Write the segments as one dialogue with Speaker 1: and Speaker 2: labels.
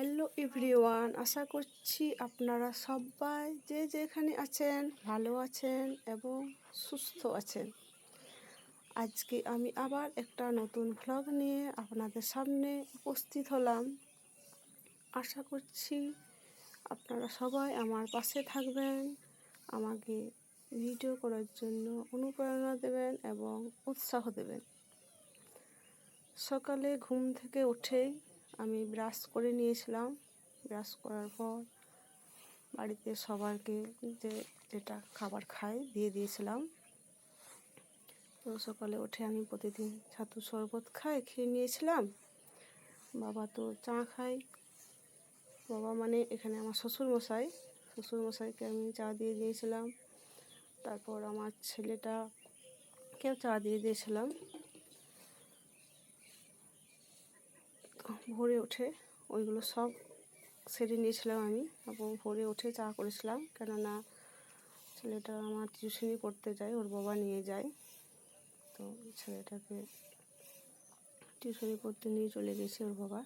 Speaker 1: Hello everyone আশা করছি আপনারা সবাই যে যেখানে আছেন, ভালো আছেন এবং সুস্থ আছেন। আজকে আমি আবার একটা নতুন ভ্লগ নিয়ে আপনাদের সামনে উপস্থিত হলাম। আশা করছি আপনারা সবাই আমার পাশে থাকবেন, আমাকে ভিডিও করার জন্য অনুপ্রেরণা দেবেন এবং উৎসাহ দেবেন। সকালে ঘুম থেকে উঠেই আমি ব্রাশ করে নিয়েছিলাম। ব্রাশ করার পর বাড়িতে সবাইকে যে যেটা খাবার খায় দিয়ে দিয়েছিলাম। তো সকালে উঠে আমি প্রতিদিন ছাতু শরবত খাই, খেয়ে নিয়েছিলাম। বাবা তো চা খায়। বাবা মানে এখানে আমার শ্বশুরমশাই। শ্বশুরমশাইকে আমি চা দিয়ে দিয়েছিলাম। তারপর আমার ছেলেটাকেও চা দিয়ে দিয়েছিলাম। ভোরে উঠে ওইগুলো সব সেরে নিয়েছিলাম আমি এবং ভোরে উঠে চা করেছিলাম। কেননা ছেলেটা আমার টিউশনি করতে যায়, ওর বাবা নিয়ে যায়। তো ছেলেটাকে টিউশনি করতে নিয়ে চলে গেছে ওর বাবা।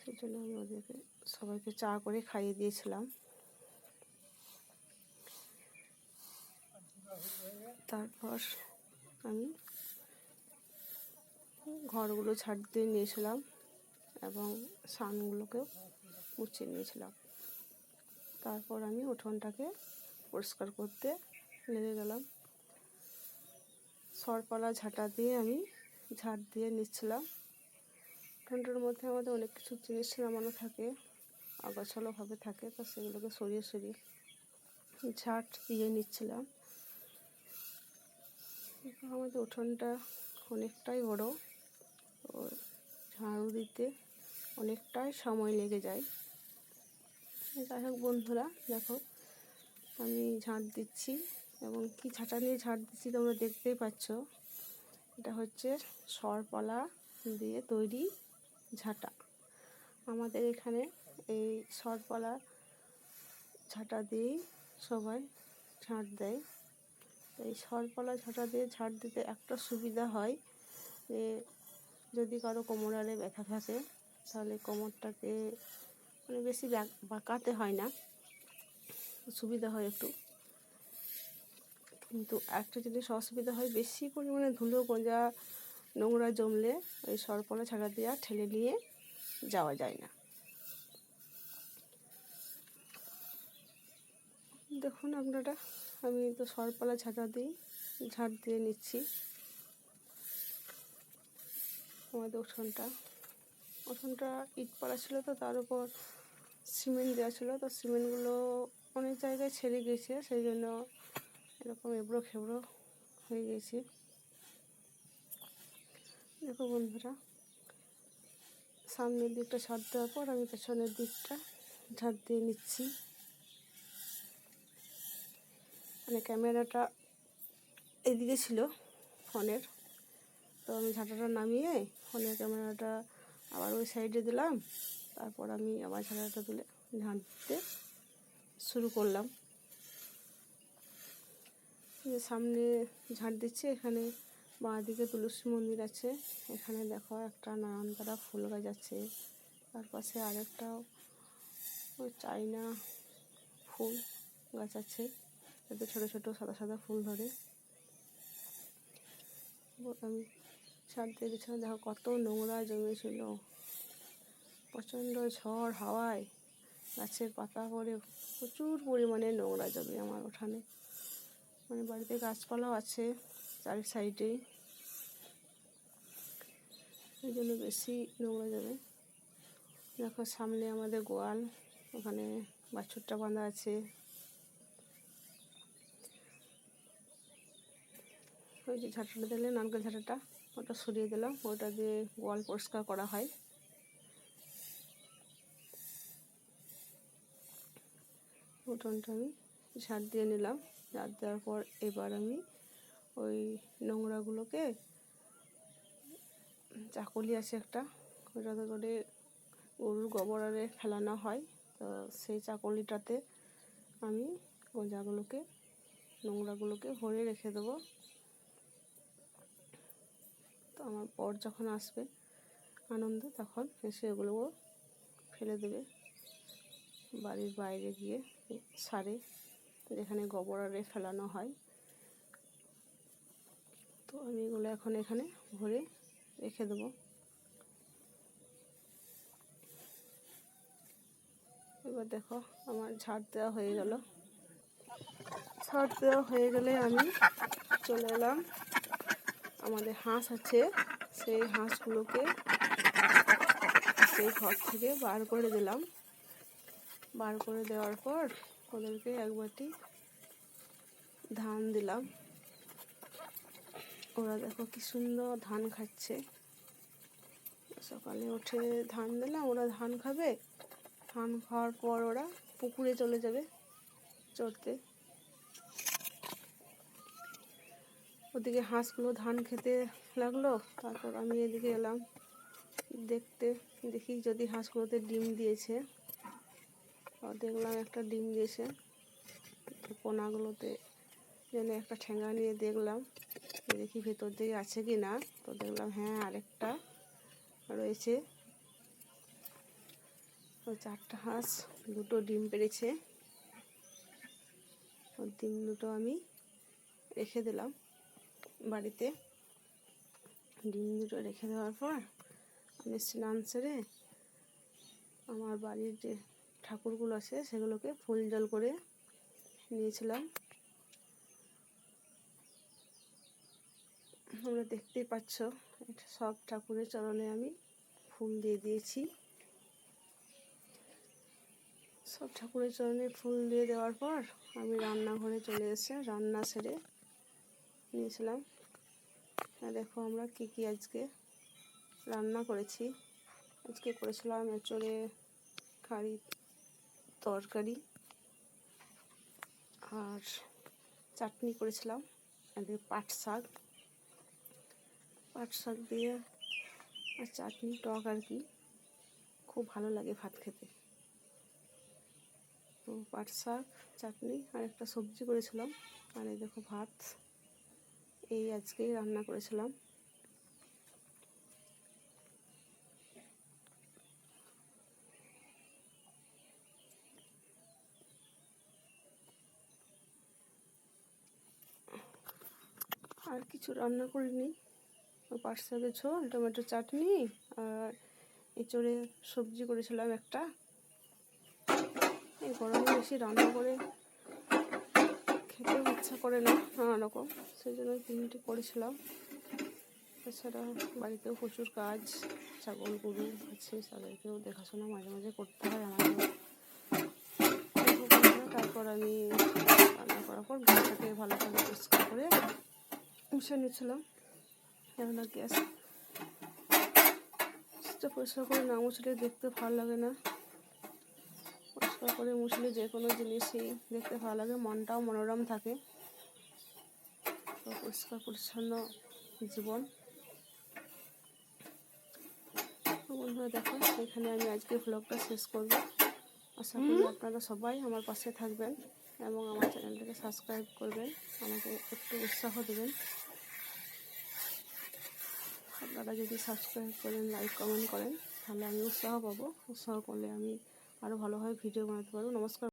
Speaker 1: সেই জন্য আমি ওদেরকে, সবাইকে চা করে খাইয়ে দিয়েছিলাম। তারপর আমি ঘরগুলো ছাড় দিয়ে নিয়েছিলাম এবং সানগুলোকেও মুছিয়ে নিয়েছিলাম। তারপর আমি উঠোনটাকে পরিষ্কার করতে লেগে গেলাম। সরপালা ঝাঁটা দিয়ে আমি ঝাড় দিয়ে নিচ্ছিলাম। উঠোনটার মধ্যে আমাদের অনেক কিছু জিনিস নামানো থাকে আগাছালোভাবে থাকে, তো সেগুলোকে সরিয়ে সরিয়ে ঝাঁট দিয়ে নিচ্ছিলাম। আমাদের উঠোনটা অনেকটাই বড়। ঝাড়ু দিতে অনেকটাই সময় লেগে যায়। যাই হোক বন্ধুরা, দেখো আমি ঝাঁট দিচ্ছি এবং কি ঝাঁটা নিয়ে ঝাঁট দিচ্ছি তোমরা দেখতেই পাচ্ছ। এটা হচ্ছে সরপলা দিয়ে তৈরি ঝাঁটা। আমাদের এখানে এই সরপলা ঝাঁটা দিয়েই সবাই ঝাঁট দেয়। এই সরপলা ঝাঁটা দিয়ে ঝাঁট দিতে একটা সুবিধা হয় যে যদি কারও কোমরালে ব্যথা থাকে, তাহলে কোমরটাকে মানে বেশি বাঁকাতে হয় না। সুবিধা হয় একটু। কিন্তু একটা জিনিস অসুবিধা হয়, বেশি পরিমাণে ধুলো গোঁজা, নোংরা জমলে ওই সরপলা ছাড়া দেওয়া ঠেলে নিয়ে যাওয়া যায় না। দেখুন আপনারা, আমি তো সরপলা ঝাঁটা দিই, ঝাঁট দিয়ে নিচ্ছি। আমাদের উঠোনটা উঠোনটা ইট পাড়া ছিল তো, তার উপর সিমেন্ট দেওয়া ছিল। তো সিমেন্টগুলো অনেক জায়গায় ছেড়ে গেছে, সেই জন্য এরকম এবড়ো খেবড়ো হয়ে গেছে। দেখো বন্ধুরা, সামনের দিকটা ছাদ দেওয়ার পর আমি পেছনের দিকটা ঝাঁট দিয়ে নিচ্ছি। মানে ক্যামেরাটা এদিকে ছিল ফোনের। তো আমি ঝাঁটাটা নামিয়ে ফোনের ক্যামেরাটা আবার ওই সাইডে দিলাম। তারপর আমি আবার ঝাঁটাটা তুলে ঝাঁট দিতে শুরু করলাম। সামনে ঝাঁট দিচ্ছে, এখানে বাঁ দিকে তুলসী মন্দির আছে। এখানে দেখো একটা নানানতারা ফুল গাছ আছে। তার পাশে আরেকটাও ওই চাইনা ফুল গাছ আছে। এতে ছোটো ছোটো সাদা সাদা ফুল ধরে। আমি ছাদ গেছিলাম দেখো কত নোংরা জমেছিল প্রচণ্ড ঝড় হাওয়ায় গাছের পাতা পড়ে, প্রচুর পরিমাণে নোংরা জমে আমার ওখানে। মানে বাড়িতে গাছপালাও আছে চারি সাইডেই ওই জন্য বেশি নোংরা জমে। দেখো সামনে আমাদের গোয়াল, ওখানে বাছুরটা বাঁধা আছে। ওই যে ঝাঁটাটা দিলে নারকেল ঝাঁটাটা? ওটা সরিয়ে দিলাম, ওটা দিয়ে গোয়াল পরিষ্কার করা হয়। উঠোনটা আমি ঝাঁট দিয়ে নিলাম, ঝাঁট দেওয়ার পর এবার আমি ওই নোংরাগুলোকে, চাকলি আছে একটা ওটাতে করে গরুর গোবর আরে ফেলানো হয়। তো সেই চাকলিটাতে আমি গোঁজাগুলোকে, নোংরাগুলোকে ভরে রেখে দেবো। তো আমার পর যখন আসবে, আনন্দ তখন এসে এগুলো ফেলে দেবে। বাড়ির বাইরে গিয়ে সারে যেখানে গোবর আরে ফেলানো হয়। তো আমি এগুলো এখন এখানে ভরে রেখে দেবো। এবার দেখো আমার ঝাড় দেওয়া হয়ে গেল। ঝাড় দেওয়া হয়ে গেলে আমি চলে এলাম। আমাদের হাঁস আছে, সেই হাঁসগুলোকে সেই ঘর থেকে বার করে দিলাম। বার করে দেওয়ার পর ওদেরকে এক বাটি ধান দিলাম। ওরা দেখো কি সুন্দর ধান খাচ্ছে। সকালে উঠে ধান দিলাম, ওরা ধান খাবে। ধান খাওয়ার পর ওরা পুকুরে চলে যাবে চড়তে। ওদিকে হাঁসগুলো ধান খেতে লাগল, তারপর আমি এদিকে এলাম। দেখতে দেখি যদি হাঁসগুলোতে ডিম দিয়েছে। দেখলাম একটা ডিম দিয়েছে। পোনাগুলোতে যেন একটা ঠেঙ্গা নিয়ে দেখলাম। দেখি ভেতর দিকে আছে কি না। তো দেখলাম হ্যাঁ আরেকটা রয়েছে। ওই চারটা হাঁস, দুটো ডিম ওই ডিম দুটো আমি রেখে দিলাম। বাড়িতে ডিম দুটো রেখে দেওয়ার পর আমি স্নান সেরে আমার বাড়ির যে ঠাকুরগুলো আছে সেগুলোকে ফুল জল করে নিয়েছিলাম। তোমরা দেখতেই পাচ্ছ সব ঠাকুরের চরণে আমি ফুল দিয়ে দিয়েছি। সব ঠাকুরের চরণে ফুল দিয়ে দেওয়ার পর আমি রান্নাঘরে চলে এসে রান্না সেরে নিয়েছিলাম দেখো আমরা কী কী আজকে রান্না করেছি। আজকে করেছিলাম এঁচড়ে, কারি তরকারি আর চাটনি করেছিলাম আর পাট শাক। পাট শাক দিয়ে আর চাটনি, টক আর কি। খুব ভালো লাগে ভাত খেতে। তো পাট শাক, চাটনি আর একটা সবজি করেছিলাম। আর এই দেখো ভাত। এই আজকেই রান্না করেছিলাম। আর কিছু রান্না করিনি। পাট ঝোল, টমেটো চাটনি আর এঁচড়ে সবজি করেছিলাম একটা। এই গরমে বেশি রান্না করে খেতেও ইচ্ছা করে না নানা রকম। সেই জন্য তিনটে করেছিলাম। এছাড়া বাড়িতেও প্রচুর কাজ, ছাগল, গরু আছে, তাদেরকেও দেখাশোনা মাঝে মাঝে করতে হয় আমাকে। তারপর আমি রান্না করার পর গ্যাসটাকে ভালো করে পরিষ্কার করে মুছে নিয়েছিলাম। কেননা গ্যাস পরিষ্কার করে না মুছলে দেখতে ভালো লাগে না। পরিষ্কার করে মুছলে যে কোনো জিনিসই দেখতে ভালো লাগে মনটাও মনোরম থাকে। পরিষ্কার পরিচ্ছন্ন জীবন। বন্ধুরা দেখো এখানে আমি আজকে ভ্লগটা শেষ করব। আশা করি আপনারা সবাই আমার পাশে থাকবেন এবং আমার চ্যানেলটাকে সাবস্ক্রাইব করবেন আমাকে একটু উৎসাহ দেবেন। আপনারা যদি সাবস্ক্রাইব করেন লাইক কমেন্ট করেন তাহলে আমি উৎসাহ পাবো। উৎসাহ করলে আমি আরও ভালোভাবে ভিডিও বানাতে পারব। নমস্কার।